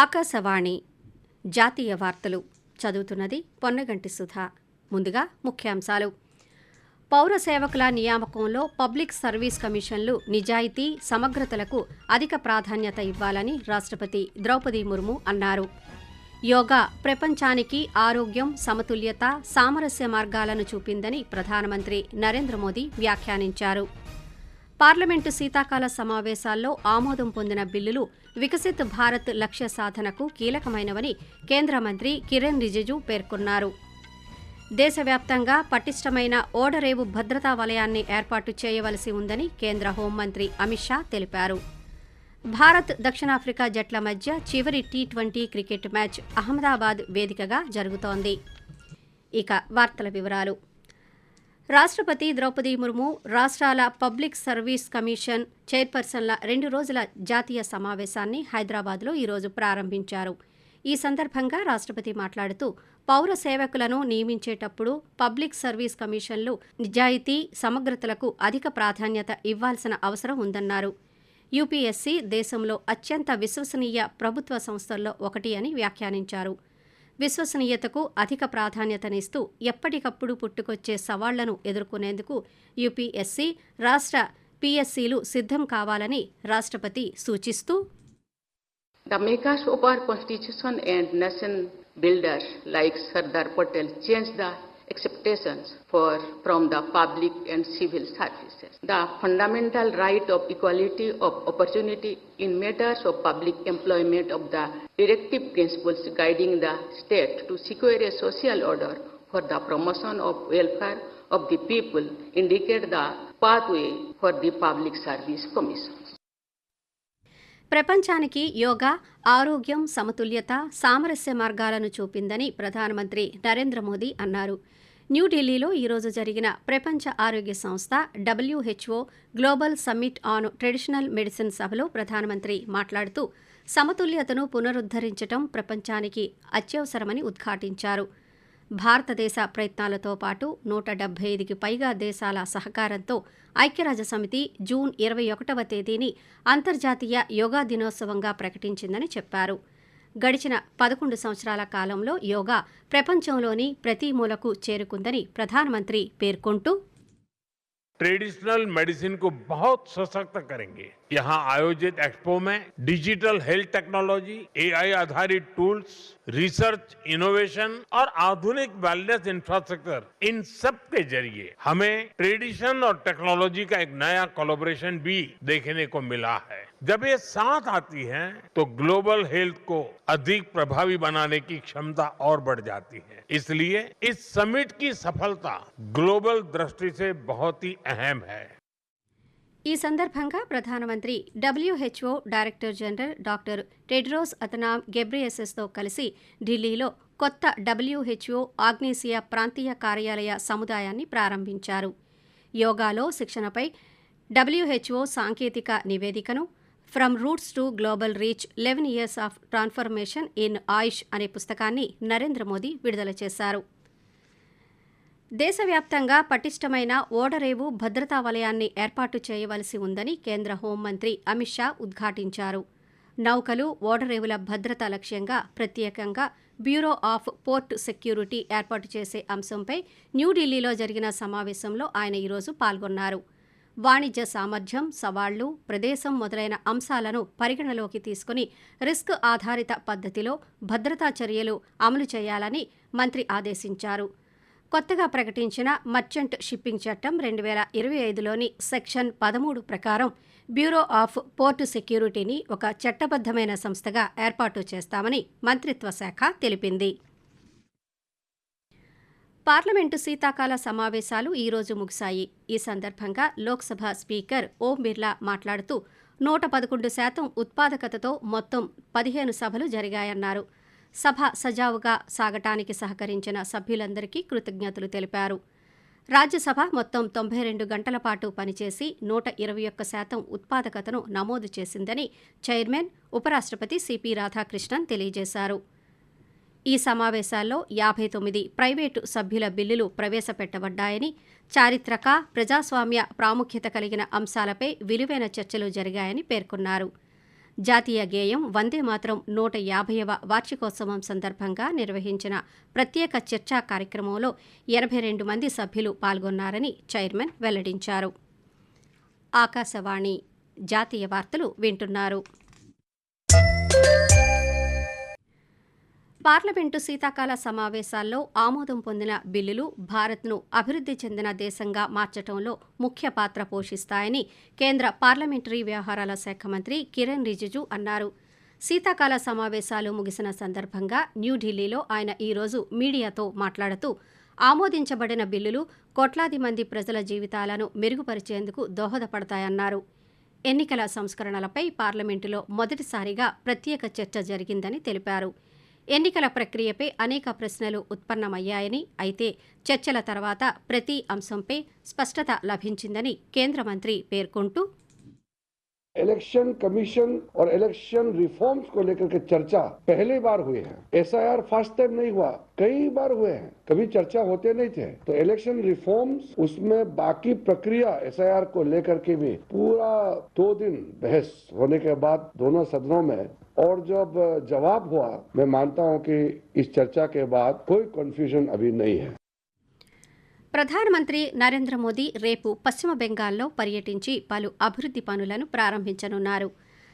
ఆకాశవాణి జాతీయ వార్తలు చదువుతున్నది పొన్నగంటి సుధా. ముందుగా ముఖ్యాంశాలు. పౌర సేవకుల నియామకంలో పబ్లిక్ సర్వీస్ కమిషన్లు నిజాయితీ సమగ్రతలకు అధిక ప్రాధాన్యత ఇవ్వాలని రాష్ట్రపతి ద్రౌపది ముర్ము అన్నారు. యోగా ప్రపంచానికి ఆరోగ్యం సమతుల్యత సామరస్య మార్గాలను చూపిందని ప్రధానమంత్రి నరేంద్ర మోదీ వ్యాఖ్యానించారు. పార్లమెంటు శీతాకాల సమావేశాల్లో ఆమోదం పొందిన బిల్లులు వికసిత్ భారత్ లక్ష్య సాధనకు కీలకమైనవని కేంద్ర మంత్రి కిరణ్ రిజిజు పేర్కొన్నారు. దేశవ్యాప్తంగా పటిష్టమైన ఓడరేవు భద్రతా వలయాన్ని ఏర్పాటు చేయవలసి ఉందని కేంద్ర హోంమంత్రి అమిత్ షా తెలిపారు. భారత్ దక్షిణాఫ్రికా జట్ల మధ్య చివరి T twenty cricket match Ahmedabad వేదికగా జరుగుతోంది. ఇక వార్తల వివరాలు. రాష్ట్రపతి ద్రౌపది ముర్ము రాష్ట్రాల పబ్లిక్ సర్వీస్ కమిషన్ చైర్పర్సన్ల రెండు రోజుల జాతీయ సమావేశాన్ని హైదరాబాద్లో ఈరోజు ప్రారంభించారు. ఈ సందర్భంగా రాష్ట్రపతి మాట్లాడుతూ పౌర సేవకులను నియమించేటప్పుడు పబ్లిక్ సర్వీస్ కమిషన్లు నిజాయితీ సమగ్రతలకు అధిక ప్రాధాన్యత ఇవ్వాల్సిన అవసరం ఉందన్నారు. యూపీఎస్సీ దేశంలో అత్యంత విశ్వసనీయ ప్రభుత్వ సంస్థల్లో ఒకటి అని వ్యాఖ్యానించారు. విశ్వసనీయతకు అధిక ప్రాధాన్యతనిస్తూ ఎప్పటికప్పుడు పుట్టుకొచ్చే సవాళ్ళను ఎదుర్కొనేందుకు యూపీఎస్సీ రాష్ట్ర పీఎస్సీలు సిద్ధం కావాలని రాష్ట్రపతి సూచిస్తూ The makers of our constitution and nation builders like Sardar Patel changed the expectations for from the public and civil services. The fundamental right of equality of opportunity in matters of public employment of the directive principles guiding the state to secure a social order for the promotion of welfare of the people indicate the pathway for the public service commission. ప్రపంచానికి యోగా ఆరోగ్యం సమతుల్యత సామరస్య మార్గాలను చూపిందని ప్రధానమంత్రి నరేంద్ర మోదీ అన్నారు. న్యూఢిల్లీలో ఈరోజు జరిగిన ప్రపంచ ఆరోగ్య సంస్థ WHO global summit on traditional medicine సభలో ప్రధానమంత్రి మాట్లాడుతూ సమతుల్యతను పునరుద్ధరించడం ప్రపంచానికి అత్యవసరమని ఉద్ఘాటించారు. భారతదేశ ప్రయత్నాలతో పాటు నూట డెబ్బై ఐదుకి పైగా దేశాల సహకారంతో ఐక్యరాజ్య సమితి జూన్ ఇరవై ఒకటవ తేదీని అంతర్జాతీయ యోగా దినోత్సవంగా ప్రకటించిందని చెప్పారు. గడిచిన పదకొండు సంవత్సరాల కాలంలో యోగా ప్రపంచంలోని ప్రతి మూలకు చేరుకుందని ప్రధానమంత్రి పేర్కొంటూ ट्रेडिशनल मेडिसिन को बहुत सशक्त करेंगे। यहाँ आयोजित एक्सपो में डिजिटल हेल्थ टेक्नोलॉजी, एआई आधारित टूल्स, रिसर्च, इनोवेशन और आधुनिक वेलनेस इंफ्रास्ट्रक्चर, इन सब के ज़रिए हमें ट्रेडिशन और टेक्नोलॉजी का एक नया कोलोबोरेशन भी देखने को मिला है। जब ये साथ आती हैं तो ग्लोबल हेल्थ को अधिक प्रभावी बनाने की क्षमता और बढ़ जाती है इसलिए इस समिट की सफलता ग्लोबल दृष्टि से बहुत ही अहम है ఈ సందర్భంగా ప్రధానమంత్రి WHO director general doctor Tedros Adhanom గెబ్రియేసెస్తో కలిసి ఢిల్లీలో కొత్త డబ్ల్యూహెచ్ఓ ఆగ్నేసియా ప్రాంతీయ కార్యాలయ సముదాయాన్ని ప్రారంభించారు యోగాలో శిక్షణపై డబ్ల్యూహెచ్ఓ సాంకేతిక నివేదికను from roots to global reach eleven years of transformation in AYUSH అనే పుస్తకాన్ని నరేంద్ర మోదీ విడుదల చేశారు. దేశవ్యాప్తంగా పటిష్టమైన ఓడరేవు భద్రతా వలయాన్ని ఏర్పాటు చేయవలసి ఉందని కేంద్ర హోంమంత్రి అమిత్ షా ఉద్ఘాటించారు. నౌకలు ఓడరేవుల భద్రత లక్ష్యంగా ప్రత్యేకంగా బ్యూరో ఆఫ్ పోర్ట్ సెక్యూరిటీ ఏర్పాటు చేసే అంశంపై న్యూఢిల్లీలో జరిగిన సమావేశంలో ఆయన ఈరోజు పాల్గొన్నారు. వాణిజ్య సామర్థ్యం సవాళ్ళు ప్రదేశం మొదలైన అంశాలను పరిగణలోకి తీసుకుని రిస్క్ ఆధారిత పద్ధతిలో భద్రతా చర్యలు అమలు చేయాలని మంత్రి ఆదేశించారు. కొత్తగా ప్రకటించిన మర్చెంట్ షిప్పింగ్ చట్టం రెండు వేల ఇరవై ఐదులోని సెక్షన్ పదమూడు ప్రకారం బ్యూరో ఆఫ్ పోర్టు సెక్యూరిటీని ఒక చట్టబద్దమైన సంస్థగా ఏర్పాటు చేస్తామని మంత్రిత్వ శాఖ తెలిపింది. పార్లమెంటు శీతాకాల సమావేశాలు ఈరోజు ముగిశాయి. ఈ సందర్భంగా లోక్సభ స్పీకర్ ఓం బిర్లా మాట్లాడుతూ నూట పదకొండు శాతం ఉత్పాదకతతో మొత్తం పదిహేను సభలు జరిగాయన్నారు. సభ సజావుగా సాగటానికి సహకరించిన సభ్యులందరికీ కృతజ్ఞతలు తెలిపారు. రాజ్యసభ మొత్తం తొంభై రెండు గంటల పాటు పనిచేసి నూట ఇరవై ఒక్క శాతం ఉత్పాదకతను నమోదు చేసిందని చైర్మన్ ఉపరాష్ట్రపతి సిపి రాధాకృష్ణన్ తెలియజేశారు. ఈ సమావేశాల్లో యాభై తొమ్మిది ప్రైవేటు సభ్యుల బిల్లులు ప్రవేశపెట్టబడ్డాయని చారిత్రక ప్రజాస్వామ్య ప్రాముఖ్యత కలిగిన అంశాలపై విలువైన చర్చలు జరిగాయని పేర్కొన్నారు. జాతీయ గేయం వందే మాత్రం నూట యాభైవ వార్షికోత్సవం సందర్భంగా నిర్వహించిన ప్రత్యేక చర్చా కార్యక్రమంలో ఎనభై రెండు మంది సభ్యులు పాల్గొన్నారని చైర్మన్ వెల్లడించారు. ఆకాశవాణి జాతీయ వార్తలు వింటున్నారు. పార్లమెంటు శీతాకాల సమావేశాల్లో ఆమోదం పొందిన బిల్లులు భారత్ను అభివృద్ధి చెందిన దేశంగా మార్చడంలో ముఖ్య పాత్ర పోషిస్తాయని కేంద్ర పార్లమెంటరీ వ్యవహారాల శాఖ మంత్రి కిరణ్ రిజిజు అన్నారు. శీతాకాల సమావేశాలు ముగిసిన సందర్భంగా న్యూఢిల్లీలో ఆయన ఈరోజు మీడియాతో మాట్లాడుతూ ఆమోదించబడిన బిల్లులు కోట్లాది మంది ప్రజల జీవితాలను మెరుగుపరిచేందుకు దోహదపడతాయన్నారు. ఎన్నికల సంస్కరణలపై పార్లమెంటులో మొదటిసారిగా ప్రత్యేక చర్చ జరిగిందని తెలిపారు. ఎన్నికల ప్రక్రియపై అనేక ప్రశ్నలు ఉత్పన్నమయ్యాయని అయితే చర్చల తర్వాత ప్రతి అంశంపై స్పష్టత లభించిందని కేంద్ర మంత్రి పేర్కొంటూ इलेक्शन कमीशन और इलेक्शन रिफॉर्म्स को लेकर के चर्चा पहली बार हुई है। एसआईआर फ़र्स्ट टाइम नहीं हुआ, कई बार हुए हैं। कभी चर्चा होते नहीं थे। तो इलेक्शन रिफॉर्म्स, उसमें बाकी प्रक्रिया एसआईआर को लेकर के भी पूरा दो दिन बहस होने के बाद दोनों सदनों में और जब जवाब हुआ, मैं मानता हूँ कि इस चर्चा के बाद कोई कंफ्यूजन अभी नहीं है। ప్రధానమంత్రి నరేంద్ర మోదీ రేపు పశ్చిమ బెంగాల్లో పర్యటించి పలు అభివృద్ధి పనులను ప్రారంభించనున్నారు.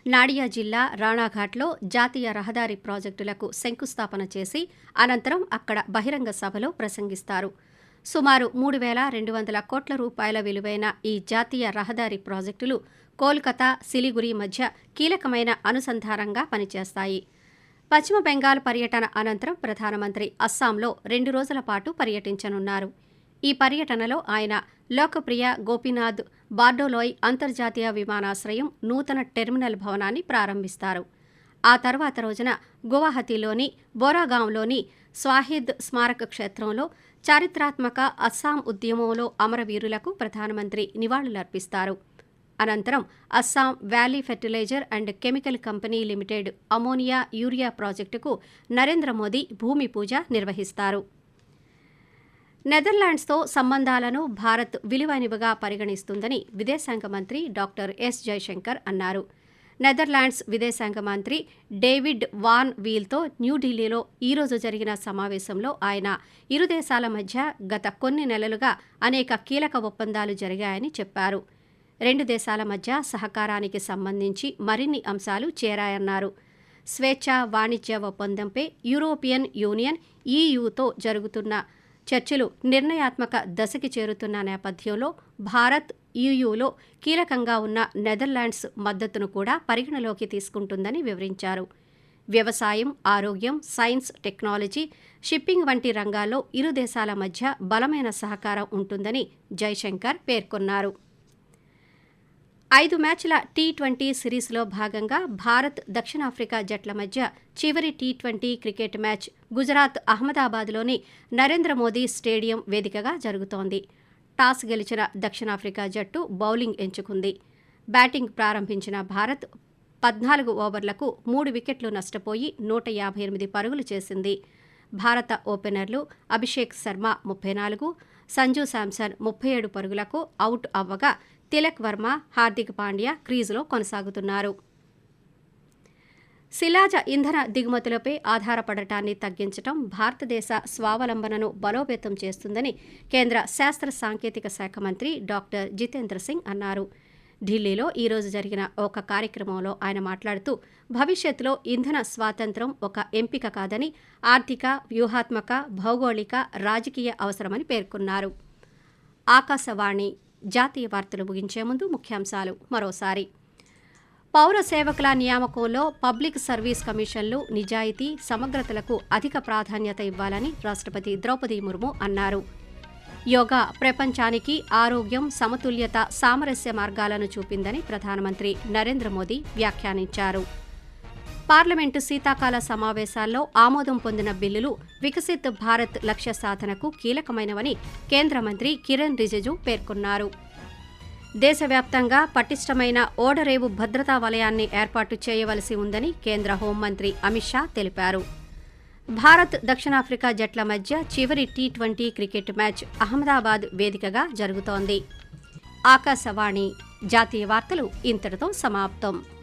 నాడియా జిల్లా రాణాఘాట్లో జాతీయ రహదారి ప్రాజెక్టులకు శంకుస్థాపన చేసి అనంతరం అక్కడ బహిరంగ సభలో ప్రసంగిస్తారు. సుమారు మూడు వేల రెండు వందల కోట్ల రూపాయల విలువైన ఈ జాతీయ రహదారి ప్రాజెక్టులు కోల్కతా సిలిగురి మధ్య కీలకమైన అనుసంధానంగా పనిచేస్తాయి. పశ్చిమ బెంగాల్ పర్యటన అనంతరం ప్రధానమంత్రి అస్సాంలో రెండు రోజుల పాటు పర్యటించనున్నారు. ఈ పర్యటనలో ఆయన లోకప్రియ గోపీనాథ్ బార్డోలోయ్ అంతర్జాతీయ విమానాశ్రయం నూతన టెర్మినల్ భవనాన్ని ప్రారంభిస్తారు. ఆ తర్వాత రోజున గువాహతిలోని బోరాగాంలోని స్వాహిద్ స్మారక క్షేత్రంలో చారిత్రాత్మక అస్సాం ఉద్యమంలో అమరవీరులకు ప్రధానమంత్రి నివాళులర్పిస్తారు. అనంతరం Assam valley fertilizer and chemical company limited ammonia urea ప్రాజెక్టుకు నరేంద్ర మోదీ భూమి పూజ నిర్వహిస్తారు. నెదర్లాండ్స్తో సంబంధాలను భారత్ విలువైనవిగా పరిగణిస్తుందని విదేశాంగ మంత్రి డాక్టర్ ఎస్ జయశంకర్ అన్నారు. నెదర్లాండ్స్ విదేశాంగ మంత్రి డేవిడ్ వాన్ వీల్తో న్యూఢిల్లీలో ఈరోజు జరిగిన సమావేశంలో ఆయన ఇరు దేశాల మధ్య గత కొన్ని నెలలుగా అనేక కీలక ఒప్పందాలు జరిగాయని చెప్పారు. రెండు దేశాల మధ్య సహకారానికి సంబంధించి మరిన్ని అంశాలు చేరాయన్నారు. స్వేచ్ఛ వాణిజ్య ఒప్పందంపై యూరోపియన్ యూనియన్ ఈయూతో జరుగుతున్న చర్చలు నిర్ణయాత్మక దశకి చేరుతున్న నేపథ్యంలో భారత్ ఈయూలో కీలకంగా ఉన్న నెదర్లాండ్స్ మద్దతును కూడా పరిగణలోకి తీసుకుంటుందని వివరించారు. వ్యవసాయం ఆరోగ్యం సైన్స్ టెక్నాలజీ షిప్పింగ్ వంటి రంగాల్లో ఇరు దేశాల మధ్య బలమైన సహకారం ఉంటుందని జైశంకర్ పేర్కొన్నారు. ఐదు మ్యాచ్ల టీ ట్వంటీ సిరీస్లో భాగంగా భారత్ దక్షిణాఫ్రికా జట్ల మధ్య చివరి T twenty cricket match Gujarat అహ్మదాబాద్లోని Narendra Modi stadium వేదికగా జరుగుతోంది. టాస్ గెలిచిన దక్షిణాఫ్రికా జట్టు బౌలింగ్ ఎంచుకుంది. బ్యాటింగ్ ప్రారంభించిన భారత్ పద్నాలుగు ఓవర్లకు మూడు వికెట్లు నష్టపోయి నూట యాభై ఎనిమిది పరుగులు చేసింది. భారత ఓపెనర్లు అభిషేక్ శర్మ ముప్పై నాలుగు సంజు శాంసన్ ముప్పై ఏడు పరుగులకు అవుట్ అవ్వగా తిలక్ వర్మ హార్దిక్ పాండ్యా క్రీజులో కొనసాగుతున్నారు. శిలాజ ఇంధన దిగుమతులపై ఆధారపడటాన్ని తగ్గించడం భారతదేశ స్వావలంబనను బలోపేతం చేస్తుందని కేంద్ర శాస్త్ర సాంకేతిక శాఖ మంత్రి డాక్టర్ జితేంద్ర సింగ్ అన్నారు. ఢిల్లీలో ఈరోజు జరిగిన ఒక కార్యక్రమంలో ఆయన మాట్లాడుతూ భవిష్యత్తులో ఇంధన స్వాతంత్రం ఒక ఎంపిక కాదని ఆర్థిక వ్యూహాత్మక భౌగోళిక రాజకీయ అవసరమని పేర్కొన్నారు. ఆకాశవాణి జాతీయ వార్తలు ముగించే ముందు ముఖ్యాంశాలు మరోసారి. పౌర సేవకుల నియామకంలో పబ్లిక్ సర్వీస్ కమిషన్లు నిజాయితీ సమగ్రతలకు అధిక ప్రాధాన్యత ఇవ్వాలని రాష్ట్రపతి ద్రౌపది ముర్ము అన్నారు. యోగా ప్రపంచానికి ఆరోగ్యం సమతుల్యత సామరస్య మార్గాలను చూపిందని ప్రధానమంత్రి నరేంద్ర మోదీ వ్యాఖ్యానించారు. పార్లమెంటు శీతాకాల సమావేశాల్లో ఆమోదం పొందిన బిల్లులు వికసిత్ భారత్ లక్ష్య సాధనకు కీలకమైనవని కేంద్ర మంత్రి కిరణ్ రిజిజు పేర్కొన్నారు. దేశవ్యాప్తంగా పటిష్టమైన ఓడరేవు భద్రతా వలయాన్ని ఏర్పాటు చేయవలసి ఉందని కేంద్ర హోంమంత్రి అమిత్ షా తెలిపారు. భారత్ దక్షిణాఫ్రికా జట్ల మధ్య చివరి T twenty cricket match Ahmedabad వేదికగా జరుగుతోంది. ఆకాశవాణి జాతీయ వార్తలు ఇంతటితో సమాప్తం.